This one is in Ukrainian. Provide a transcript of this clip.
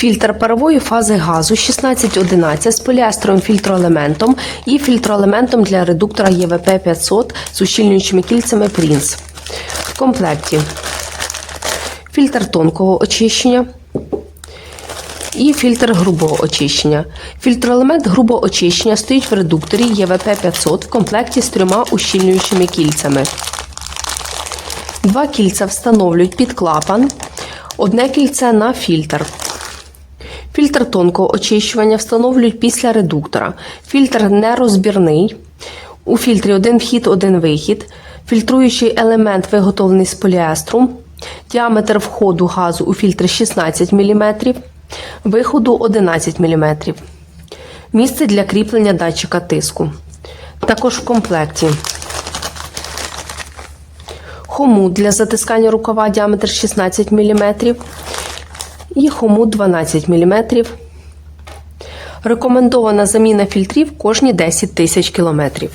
Фільтр парової фази газу 1611 з поліестровим фільтроелементом і фільтроелементом для редуктора ЄВП 500 з ущільнюючими кільцями Prince. В комплекті фільтр тонкого очищення і фільтр грубого очищення. Фільтроелемент грубого очищення стоїть в редукторі ЄВП 500 в комплекті з трьома ущільнюючими кільцями. Два кільця встановлюють під клапан, одне кільце на фільтр. Фільтр тонкого очищування встановлюють після редуктора. Фільтр нерозбірний. У фільтрі один вхід, один вихід. Фільтруючий елемент виготовлений з поліестру. Діаметр входу газу у фільтр 16 мм, виходу 11 мм. Місце для кріплення датчика тиску. Також в комплекті хомут для затискання рукава діаметр 16 мм і хомут 12 мм. Рекомендована заміна фільтрів кожні 10 тисяч кілометрів.